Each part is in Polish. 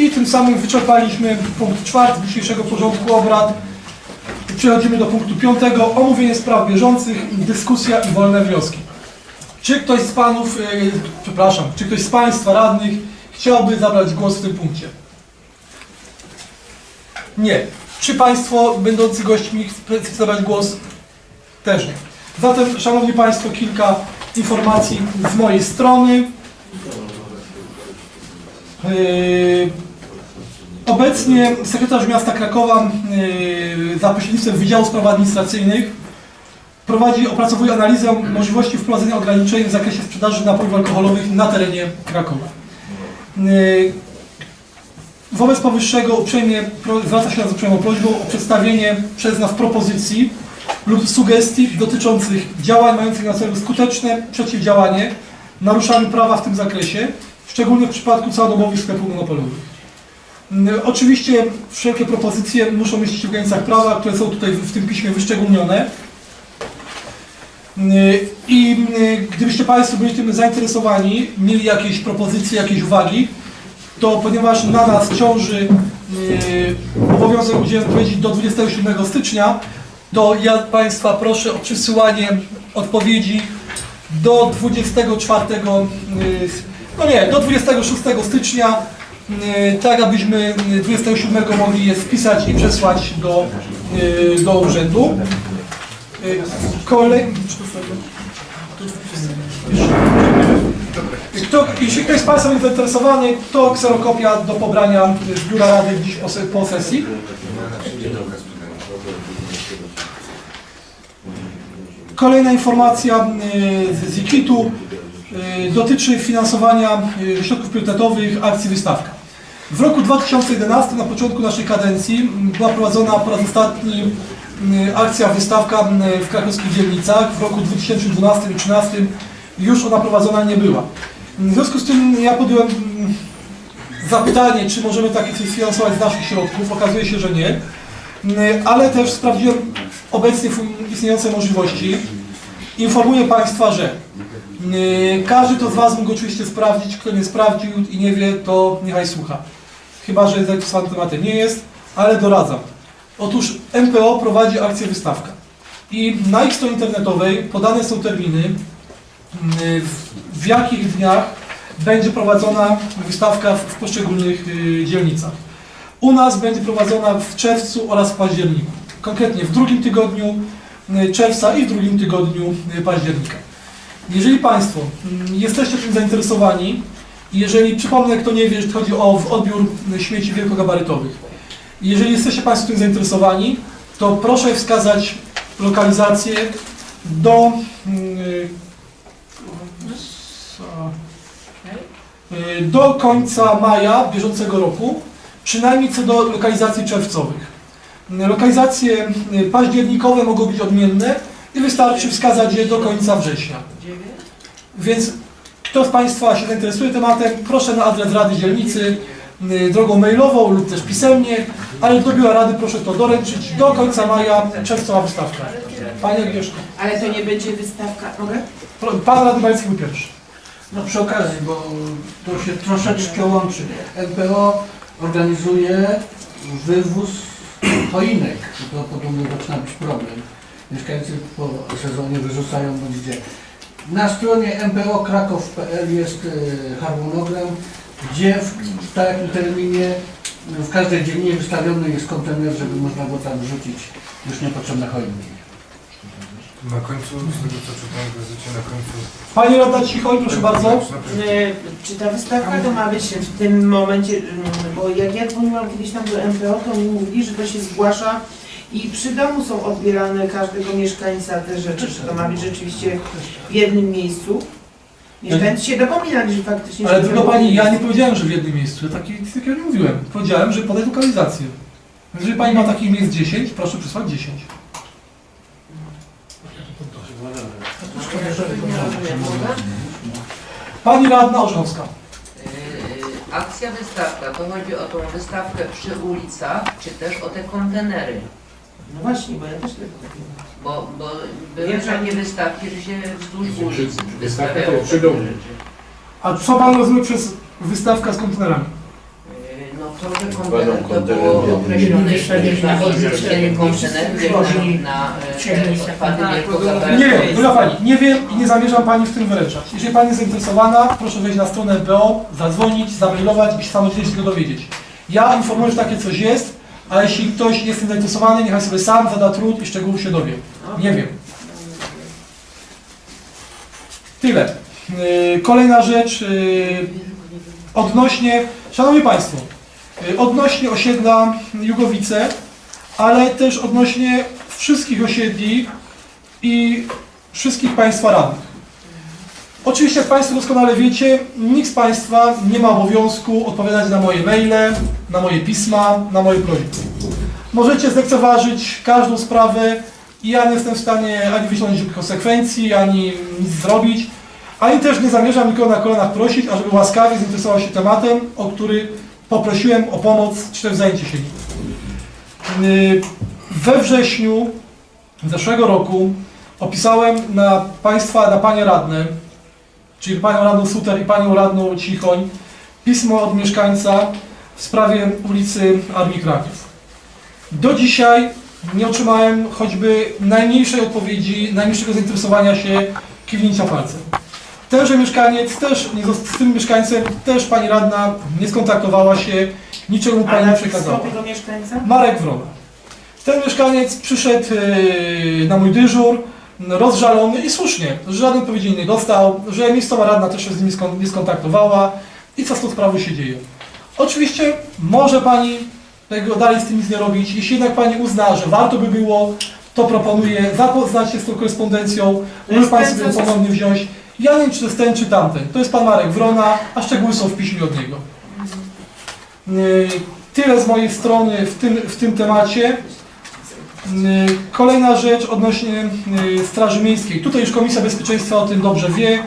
I tym samym wyczerpaliśmy punkt czwarty dzisiejszego porządku obrad. Przechodzimy do punktu piątego. Omówienie spraw bieżących, dyskusja i wolne wnioski. Czy ktoś z panów, e, przepraszam, czy ktoś z państwa radnych chciałby zabrać głos w tym punkcie? Nie. Czy państwo będący gośćmi chce zabrać głos? Też nie. Zatem, szanowni państwo, kilka informacji z mojej strony. Yy, Obecnie sekretarz miasta Krakowa yy, za pośrednictwem Wydziału Spraw Administracyjnych prowadzi, opracowuje analizę możliwości wprowadzenia ograniczeń w zakresie sprzedaży napojów alkoholowych na terenie Krakowa. Yy, Wobec powyższego uprzejmie zwraca się z uprzejmą prośbą o przedstawienie przez nas propozycji lub sugestii dotyczących działań mających na celu skuteczne przeciwdziałanie naruszaniu prawa w tym zakresie, szczególnie w przypadku całodobowych sklepów monopolowych. Mm, Oczywiście wszelkie propozycje muszą mieścić się w granicach prawa, które są tutaj w tym piśmie wyszczególnione. Mm, I mm, gdybyście Państwo byli tym zainteresowani, mieli jakieś propozycje, jakieś uwagi, to ponieważ na nas ciąży obowiązek udzielenia odpowiedzi do 27 stycznia, to ja Państwa proszę o przysyłanie odpowiedzi do 24, yy, no nie, do 26 stycznia, tak abyśmy yy, 27 mogli je spisać i przesłać do, yy, do urzędu. Kolej... Kto, jeśli ktoś z Państwa jest zainteresowany, to kserokopia do pobrania z biura rady dziś po, se- po sesji. Kolejna informacja z ZIKIT-u y, dotyczy finansowania środków priorytetowych akcji wystawka. W roku 2011, na początku naszej kadencji, była prowadzona po raz ostatni akcja wystawka w krakowskich dzielnicach. W roku 2012 i 2013 już ona prowadzona nie była. W związku z tym ja podjąłem zapytanie, czy możemy takie coś sfinansować z naszych środków. Okazuje się, że nie. Ale też sprawdziłem obecnie istniejące możliwości. Informuję Państwa, że każdy to z Was mógł oczywiście sprawdzić. Kto nie sprawdził i nie wie, to niechaj słucha. Chyba, że zainteresowany tematem nie jest, ale doradzam. Otóż MPO prowadzi akcję wystawka. I na ich stronie internetowej podane są terminy, w, w jakich dniach będzie prowadzona wystawka w, poszczególnych y, dzielnicach. U nas będzie prowadzona w czerwcu oraz w październiku. Konkretnie w drugim tygodniu y, czerwca i w drugim tygodniu y, października. Jeżeli Państwo mm, jesteście tym zainteresowani, jeżeli, przypomnę, kto nie wie, że chodzi o odbiór śmieci wielkogabarytowych. Jeżeli jesteście Państwo tym zainteresowani, to proszę wskazać lokalizację do y, Y, do końca maja bieżącego roku, przynajmniej co do lokalizacji czerwcowych. Lokalizacje y, październikowe mogą być odmienne i wystarczy wskazać je do końca września. Więc kto z Państwa się zainteresuje tematem, proszę na adres Rady Dzielnicy y, drogą mailową lub też pisemnie, ale do biura Rady proszę to doręczyć do końca maja czerwcowa wystawka. Panie Agnieszko, Ale to nie będzie wystawka, mogę? Pan Radny Majewski był pierwszy. No przy okazji, bo to się troszeczkę łączy. MPO organizuje wywóz choinek. To podobno zaczyna być problem. Mieszkańcy po sezonie wyrzucają bądź gdzie. Na stronie mpo.krakow.pl jest e, harmonogram, gdzie w, takim terminie w każdej dzielninie wystawiony jest kontener, żeby można było tam wrzucić już niepotrzebne choinki. Na końcu, z tego co czytam w gazecie, na końcu... Pani Rada Cichoń, proszę bardzo. Y, Czy ta wystawka to ma być w tym momencie, mm, bo jak ja dzwoniłam kiedyś tam do MPO, to mi mówili, że to się zgłasza i przy domu są odbierane każdego mieszkańca te rzeczy, że to ma być rzeczywiście w jednym miejscu. Mieszkańcy się dopominali, że faktycznie... Ale się tylko to pani, ja nie powiedziałem, że w jednym miejscu. Ja taki, takiego nie mówiłem. Powiedziałem, że podaj lokalizację. Jeżeli pani ma takich miejsc 10, proszę przysłać 10. Pani radna Orzechowska. Yy, Akcja wystawka, to chodzi o tą wystawkę przy ulicach, czy też o te kontenery? No właśnie, bo ja też tego mówiłam. Bo, bo były Wiem, że- takie wystawki, że się wzdłuż ulic Wystawka to przy domu. A co pan rozumie przez wystawka z kontenerami? Yy, No to, że kontener, to było określone wtedy na na odwrócenie odwrócenie kontener, gdzie wchodzili na, e, odpady Tak, Nie wiem, droga Pani, nie wiem i nie zamierzam Pani w tym wyręczać. Jeżeli Pani jest zainteresowana, proszę wejść na stronę FBO, zadzwonić, zamailować i samodzielnie się tego dowiedzieć. Ja informuję, że takie coś jest, a jeśli ktoś jest tym zainteresowany, niechaj sobie sam zada trud i szczegółów się dowie. Nie wiem. Tyle. Yy, Kolejna rzecz yy, odnośnie, Szanowni Państwo, yy, odnośnie osiedla Jugowice, ale też odnośnie wszystkich osiedli i wszystkich Państwa radnych. Oczywiście, jak Państwo doskonale wiecie, nikt z Państwa nie ma obowiązku odpowiadać na moje maile, na moje pisma, na moje prośby. Możecie zlekceważyć każdą sprawę i ja nie jestem w stanie ani wyciągnąć konsekwencji, ani nic zrobić, ani też nie zamierzam nikogo na kolanach prosić, ażeby łaskawie zainteresował się tematem, o który poprosiłem o pomoc czy też zajęcie się nim. Yy, We wrześniu zeszłego roku opisałem na Państwa, na Panie Radne, czyli Panią Radną Suter i Panią Radną Cichoń, pismo od mieszkańca w sprawie ulicy Armii Kraków. Do dzisiaj nie otrzymałem choćby najmniejszej odpowiedzi, najmniejszego zainteresowania się, kiwnięcia palcem. Tenże mieszkaniec też, nie, z tym mieszkańcem też Pani Radna nie skontaktowała się, niczemu Pani nie przekazała. tego mieszkańca? Marek Wrona. Ten mieszkaniec przyszedł yy, na mój dyżur, rozżalony i słusznie, że żadnej odpowiedzi nie dostał, że miejscowa radna też się z nim nie skon- nie skontaktowała i co z tą sprawą się dzieje. Oczywiście może Pani tego dalej z tym nic nie robić. Jeśli jednak Pani uzna, że warto by było, to proponuję zapoznać się z tą korespondencją, może Pan ten, sobie co- ponownie wziąć. Ja nie wiem, czy to jest ten, czy tamten. To jest Pan Marek Wrona, a szczegóły są w piśmie od niego. Yy, Tyle z mojej strony w tym, w tym temacie. Yy, Kolejna rzecz odnośnie yy, Straży Miejskiej. Tutaj już Komisja Bezpieczeństwa o tym dobrze wie,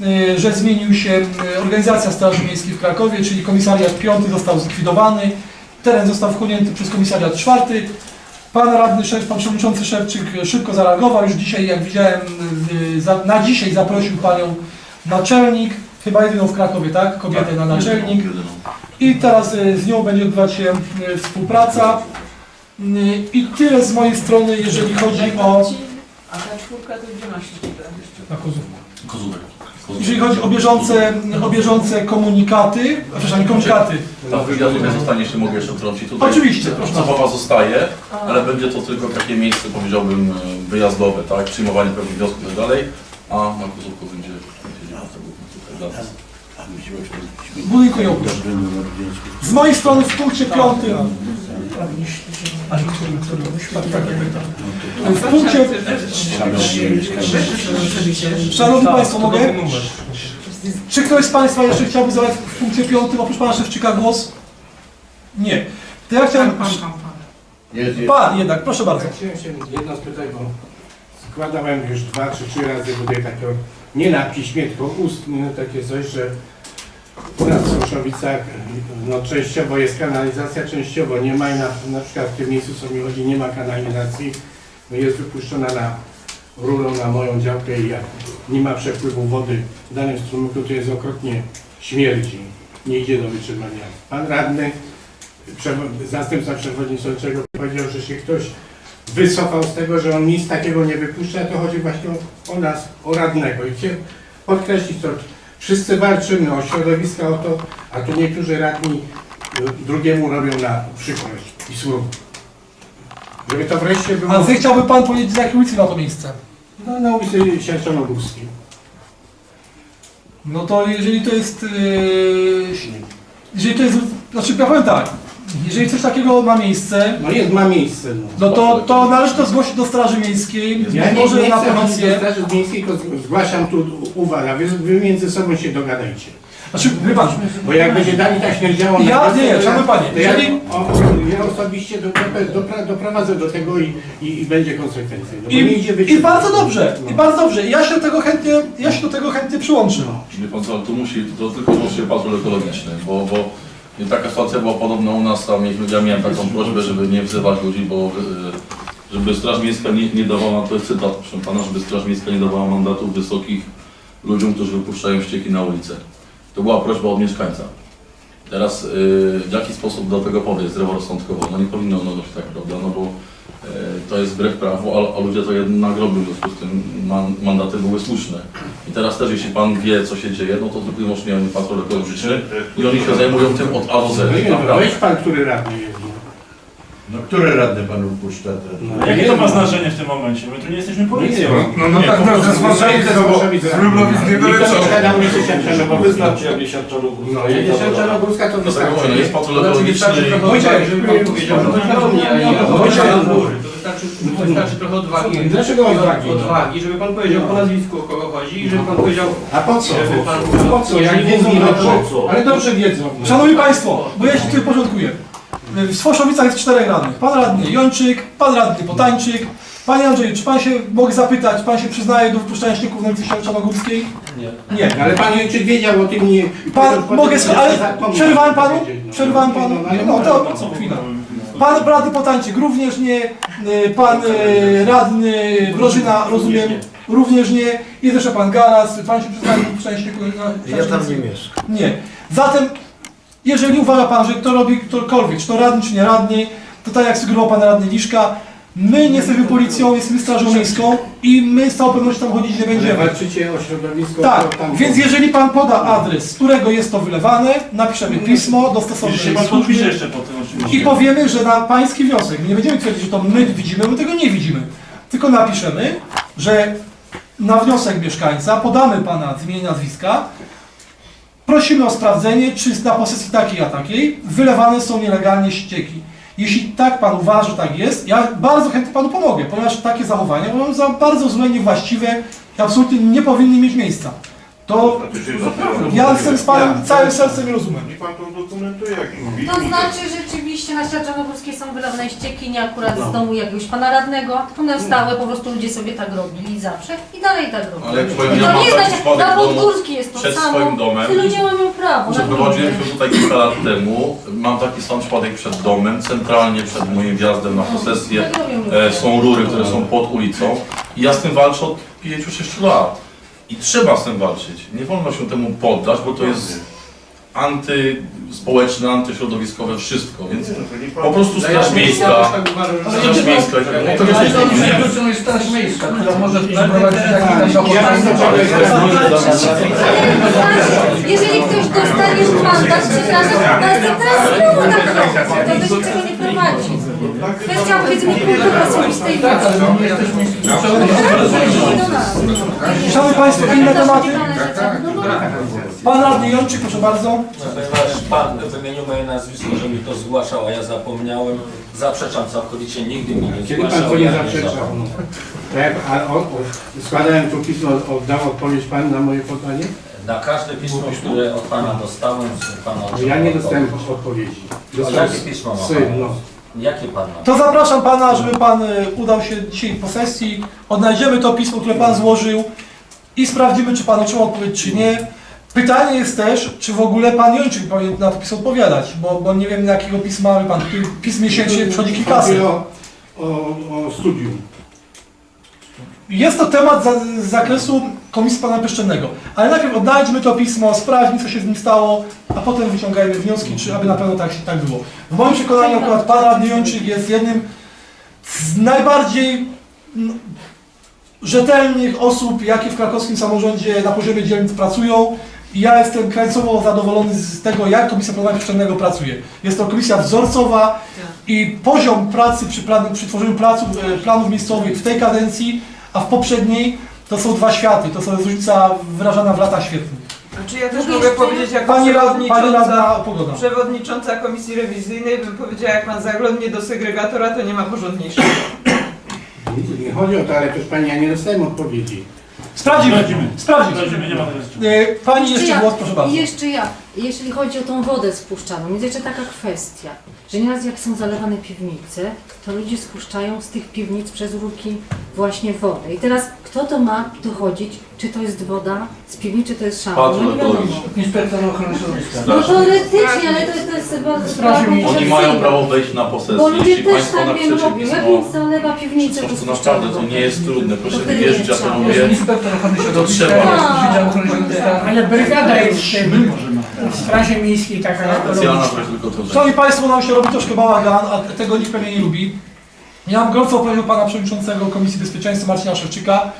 yy, że zmienił się organizacja Straży Miejskiej w Krakowie, czyli komisariat 5 został zlikwidowany, teren został wchłonięty przez komisariat 4. Pan radny Szef, pan przewodniczący Szewczyk szybko zareagował. Już dzisiaj, jak widziałem, na dzisiaj zaprosił panią naczelnik, chyba jedyną w Krakowie, tak? Kobietę na naczelnik. I teraz y, z nią będzie odbywać się y, współpraca. I tyle z mojej strony, jeżeli chodzi o... A ta czwórka to gdzie masz siedzibę? Na Kozówku. Kozówek. Jeżeli chodzi o bieżące, o bieżące komunikaty, a przepraszam, nie komunikaty, Ta wywiadówka zostanie, jeśli mogę jeszcze wtrącić. Tutaj Oczywiście, proszę. Podstawowa zostaje, ale będzie to tylko takie miejsce, powiedziałbym, e, wyjazdowe, tak? Przyjmowanie pewnych wniosków i tak dalej, a na Kozówku będzie siedziała tutaj dla nas. w budynku nie oprócz. Z mojej strony w punkcie piątym... A, który- który- tak. W punkcie... Szanowni Państwo, mogę? Czy ktoś z Państwa jeszcze chciałby zabrać w punkcie piątym oprócz Pana Szewczyka głos? Nie. To ja chciałem... Jest, jest. Pan jednak, proszę bardzo. Tak, Chciałem się jedno spytać, bo składałem już dwa czy trzy razy tutaj takiego, nie na piśmie, tylko ustne takie coś, że w Soszowicach no, częściowo jest kanalizacja, częściowo nie ma i na, na przykład w tym miejscu, co mi chodzi, nie ma kanalizacji, jest wypuszczona na rurą na moją działkę i jak nie ma przepływu wody w danym strumyku, to jest okropnie śmierdzi, nie idzie do wytrzymania. Pan radny zastępca przewodniczącego powiedział, że się ktoś wycofał z tego, że on nic takiego nie wypuszcza, to chodzi właśnie o, o nas, o radnego. I chcę podkreślić to, wszyscy walczymy o środowiska, o to, a tu niektórzy radni y, drugiemu robią na przykrość i słuch. Żeby to wreszcie było A Wy chciałby Pan powiedzieć, z jakiej ulicy ma to miejsce? no, na ulicy Sierczonogórskiej. No to jeżeli to jest... Yy, jeżeli to jest... Znaczy, ja powiem tak. Jeżeli coś takiego ma miejsce, No jest, ma miejsce. No. no to, to należy to zgłosić do Straży Miejskiej, Ja nie, może nie na chcę chodzić do policję. Straży Miejskiej, tylko zgłaszam tu uwagę, wy, wy między sobą się dogadajcie. Znaczy, wie Pan, Bo jak będzie dalej tak śmierdziało Ja- nie, to szanowny panie, to ja, jeżeli- o, o, ja osobiście do, dopra, doprowadzę do tego i, i, i będzie konsekwencja. No, bo nie idzie i, i bardzo dobrze, i No. bardzo dobrze. Ja się do tego chętnie, ja się do tego chętnie przyłączę. Wie pan co, tu musi, to tylko musi patrol ekologiczny, bo, bo taka sytuacja była podobna u nas, tam mieliśmy, ja miałem taką prośbę, żeby nie wzywać ludzi, bo y, żeby Straż Miejska nie, nie dawała, to jest cytat proszę pana, żeby Straż Miejska nie dawała mandatów wysokich ludziom, którzy wypuszczają ścieki na ulicę. To była prośba od mieszkańca. Teraz y, w jaki sposób do tego podejść zdroworozsądkowo? No nie powinno ono być tak, prawda? No bo to jest wbrew prawu, a, ludzie to jednak robią, w związku z tym man, mandaty były słuszne. I teraz też jeśli Pan wie, co się dzieje, no to tylko i wyłącznie patrol ekologiczny i oni się zajmują tym od A do Z. Weź pan, który radny jest. No. No które radne pan upuszcza teraz? No, jakie to ma znaczenie w tym momencie? My tu nie jesteśmy policją. No, no tak, no, ze no bo z Lublowic to na ulicy Siarczanowskiej. Wyznaczcie jakieś siarczarugów. No, jak jest Czarnogórska, to No tak, wystarczy. no jest Znaczy, wystarczy trochę odwagi, żeby pan powiedział, że to nie do mnie, a nie Wojciech. To wystarczy, wystarczy trochę odwagi. Dlaczego odwagi? Odwagi, żeby pan powiedział po nazwisku o kogo chodzi i żeby pan powiedział, A po co? po co? Jak wiedzą, no dobrze. po co? Ale dobrze wiedzą. Szanowni Państwo, bo ja się tutaj porządkuję. W Sfoszowicach jest czterech radnych. Pan radny Jończyk, pan radny Potańczyk. Panie Andrzeju, czy pan się, mogę zapytać, pan się przyznaje do wypuszczania ścieków na ulicy Czarnogórskiej? Nie. Nie. Ale pan Jończyk wiedział o tym nie... Pan, mogę, sk- ale przerwałem panu? no. Przerwałem panu? No, to co, chwila. Pan radny Potańczyk również nie, y, pan y, radny Brożyna, rozumiem, również nie, i zresztą pan Garas, pan się przyznaje do wypuszczania ścieków na Ja tam nie mieszkam. Nie. Zatem, jeżeli uważa Pan, że to robi ktokolwiek, czy to radny, czy nie radny, to tak jak sugerował Pan radny Liszka, my nie jesteśmy policją, jesteśmy strażą miejską i my z całą pewnością tam chodzić nie Ale będziemy. walczycie o środowisko. Tak, tam- więc jeżeli Pan poda adres, z którego jest to wylewane, napiszemy pismo do Jeśli się stosownej pan podpisze służby jeszcze po tym oczywiście. i powiemy, że na Pański wniosek, my nie będziemy twierdzić, że to my widzimy, my tego nie widzimy, tylko napiszemy, że na wniosek mieszkańca podamy Pana imienia i nazwiska, prosimy o sprawdzenie, czy na posesji takiej a takiej wylewane są nielegalnie ścieki. Jeśli tak Pan uważa, że tak jest, ja bardzo chętnie Panu pomogę, ponieważ takie zachowania uważam za bardzo złe, niewłaściwe i absolutnie nie powinny mieć miejsca. To ja jestem z Panem całym sercem i rozumem. Niech pan to dokumentuje, jak mówi. To znaczy rzeczywiście na Świadczanogórskiej są wylewane ścieki, nie akurat z domu jakiegoś pana radnego, tylko na stałe po prostu ludzie sobie tak robili zawsze i dalej tak robią. Ale jak I powiem, ja to mam nie taki znaczy, na domu Podgórskiej jest to przed samo, swoim domem. ci ludzie mają prawo. Przeprowadziłem górze. się tutaj kilka lat temu. Mam taki sam przypadek przed domem, centralnie przed moim wjazdem na posesję. Tak robią E, są rury, które są pod ulicą. I ja z tym walczę od 5-6 lat. I trzeba z tym walczyć. Nie wolno się temu poddać, bo to jest antyspołeczne, antyśrodowiskowe wszystko. Więc po prostu Straż Miejska, tak. Straż Miejska, Ale to jest jest jest Straż Miejska, która może przeprowadzić taki. Znaczy, Jeżeli ktoś dostanie mandat, przepraszam, no to teraz znowu tak. To do niczego nie prowadzi. Kwestia powiedzmy kultury osobistej Tak, ale my nie jesteśmy. Szanowni Państwo, inne tematy? No bo Pan radny Jończyk, proszę bardzo. Ponieważ Pan wymienił moje nazwisko, że mi to zgłaszał, a ja zapomniałem, zaprzeczam całkowicie, nigdy mi nie Kiedy pan zgłaszał. to nie ja zaprzeczał? Tak, a o, o, składałem tu pismo, oddał odpowiedź pan na moje pytanie? Na każde pismo, które od Pana dostałem, z Pana Bo ja nie dostałem odpowiedzi. A jakie pismo ma Syn, Pan? no. Jakie Pan ma? To zapraszam Pana, żeby Pan y, udał się dzisiaj po sesji, odnajdziemy to pismo, które Pan złożył i sprawdzimy, czy Pan otrzymał odpowiedź, czy nie. Pytanie jest też, czy w ogóle Pan Jończyk powinien na to pismo odpowiadać, bo, bo nie wiem, na jakiego pisma Pan tutaj pism miesięcznie przychodzi kilkaset. Chodzi o, o, o studium. Jest to temat z zakresu Komisji Pana Pieszczennego, ale najpierw odnajdźmy to pismo, sprawdźmy, co się z nim stało, a potem wyciągajmy wnioski, czy aby na pewno tak, tak było. W moim przekonaniu akurat Pan Radny Jończyk jest jednym z najbardziej mm, rzetelnych osób, jakie w krakowskim samorządzie na poziomie dzielnic pracują. I ja jestem krańcowo zadowolony z tego, jak Komisja Planowania Przestrzennego pracuje. Jest to komisja wzorcowa i poziom pracy przy, plan, przy tworzeniu placów, e, planów miejscowych w tej kadencji, a w poprzedniej to są dwa światy. To jest różnica wyrażana w latach świetnych. Czy ja też mogę powiedzieć jako Pani, rad, pani przewodnicząca, radna Pogoda. przewodnicząca komisji rewizyjnej bym powiedziała, jak pan zaglądnie do segregatora, to nie ma porządniejszego. Nie, chodzi o to, ale proszę pani, ja nie dostałem odpowiedzi. Sprawdzimy. Sprawdzimy. Sprawdzimy. Sprawdzimy, nie ma teraz. E, Pani Jeszcze jeszcze ja. głos, proszę bardzo. I jeszcze ja, jeśli chodzi o tą wodę spuszczaną, jest jeszcze taka kwestia, że nieraz jak są zalewane piwnice, to ludzie spuszczają z tych piwnic przez rurki właśnie wodę. I teraz kto to ma dochodzić, czy to jest woda z piwnicy, czy to jest szampon? No patrol nie wiadomo. Inspektor ochrony środowiska. No teoretycznie, ale to, to jest chyba sprawa Oni mają prawo wejść na posesję. Bo ludzie Jeśli też Państwo tak wiem napiszecie robią. Jak pismo, więc zalewa piwnicę, po to prostu naprawdę to nie jest trudne. Proszę mi wierzyć, ja to Jest mówię. inspektor ochrony środowiska, trzeba. jest Wydział Ochrony Środowiska. Ale brygada jest My może ma. w Straży Miejskiej taka Specjalna tylko to. Szanowni Państwo, nam się robi troszkę bałagan, a tego nikt pewnie nie lubi. Ja mam gorąco prosił Pana Przewodniczącego Komisji Bezpieczeństwa Marcina Szewczyka,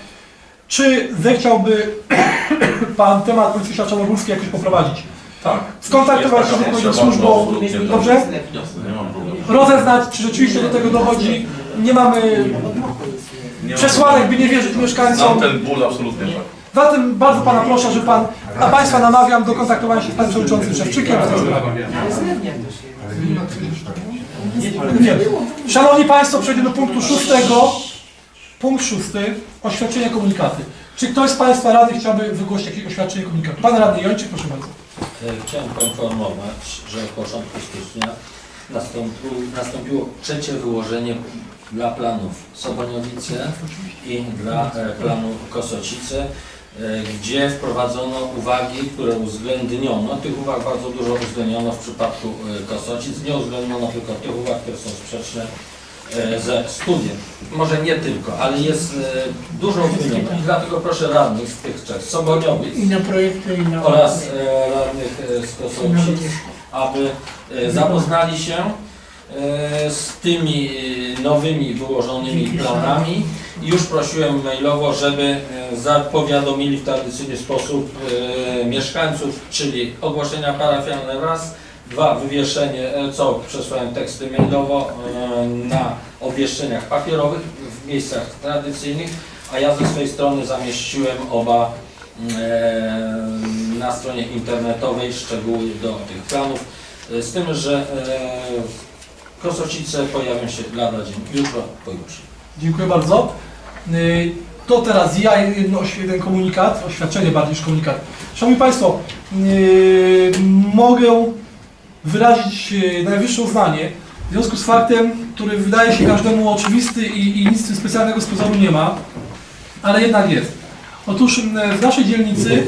czy zechciałby Pan temat Policji Świadczono-Górskiej jakoś poprowadzić? Tak. Skontaktować się z odpowiednią służbą, dobrze? Nie mam problemu. Rozeznać, czy rzeczywiście do tego dochodzi. Nie mamy przesłanek, by nie wierzyć Znam mieszkańcom. ten ból absolutnie tak. Zatem bardzo Pana proszę, że Pan, a Państwa namawiam do kontaktowania się z Panem Przewodniczącym Szewczykiem. Nie. Szanowni Państwo, przejdziemy do punktu szóstego. Punkt szósty. Oświadczenie komunikaty. Czy ktoś z Państwa radnych chciałby wygłosić jakieś oświadczenie komunikatu? Pan radny Jończyk, proszę bardzo. E, Chciałem poinformować, że od początku stycznia nastąpiło, nastąpiło trzecie wyłożenie dla planów Sobaniowice i dla e, planu Kosocice, e, gdzie wprowadzono uwagi, które uwzględniono. Tych uwag bardzo dużo uwzględniono w przypadku e, Kosocic. Nie uwzględniono tylko tych uwag, które są sprzeczne ze studiem. Może nie tylko, ale jest dużo uwzględniono. I dlatego proszę radnych z tych trzech, Soboniowic, I na projekty, i na... oraz radnych z Kosocic, aby zapoznali się z tymi e, nowymi wyłożonymi planami. Już prosiłem mailowo, żeby e, zapowiadomili w tradycyjny sposób e, mieszkańców, czyli ogłoszenia parafialne raz, dwa wywieszenie, e, co przesłałem teksty mailowo e, na obwieszczeniach papierowych w miejscach tradycyjnych, a ja ze swojej strony zamieściłem oba e, na stronie internetowej szczegóły do tych planów, e, z tym, że e, Kosocice pojawią się lada dzień, jutro, pojutrze. Dziękuję bardzo. Y, To teraz ja jedno, jeden komunikat, oświadczenie bardziej niż komunikat. Szanowni Państwo, y, mogę wyrazić y, najwyższe uznanie w związku z faktem, który wydaje się każdemu oczywisty i, i nic specjalnego z pozoru nie ma, ale jednak jest. Otóż w naszej dzielnicy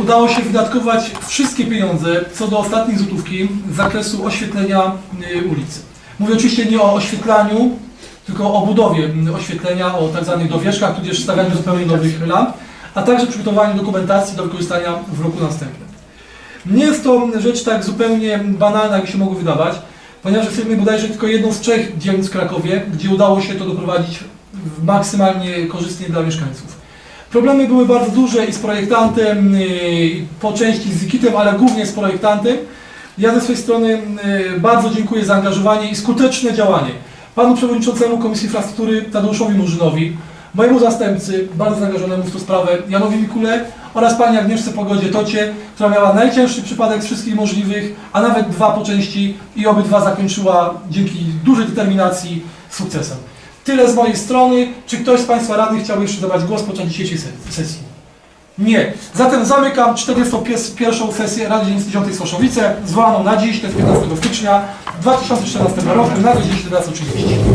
udało się wydatkować wszystkie pieniądze co do ostatniej złotówki z zakresu oświetlenia ulicy. Mówię oczywiście nie o oświetlaniu, tylko o budowie oświetlenia, o tak zwanych dowieszkach, tudzież stawianiu zupełnie nowych lamp, a także przygotowaniu dokumentacji do wykorzystania w roku następnym. Nie jest to rzecz tak zupełnie banalna, jak się mogło wydawać, ponieważ jesteśmy bodajże tylko jedną z trzech dzielnic w Krakowie, gdzie udało się to doprowadzić maksymalnie korzystnie dla mieszkańców. Problemy były bardzo duże i z projektantem, yy, i po części z Zikitem, ale głównie z projektantem. Ja ze swojej strony yy, bardzo dziękuję za zaangażowanie i skuteczne działanie panu przewodniczącemu Komisji Infrastruktury Tadeuszowi Murzynowi, mojemu zastępcy, bardzo zaangażowanemu w tę sprawę Janowi Mikule oraz pani Agnieszce Pogodzie Tocie, która miała najcięższy przypadek z wszystkich możliwych, a nawet dwa po części i obydwa zakończyła dzięki dużej determinacji sukcesem. Tyle z mojej strony. Czy ktoś z Państwa radnych chciałby jeszcze zabrać głos podczas dzisiejszej se- sesji? Nie. Zatem zamykam 41. sesję Rady Dzielnicy 9 Soszowice, zwołaną na dziś, to jest 15 stycznia 2014 roku na godzinie 17.30.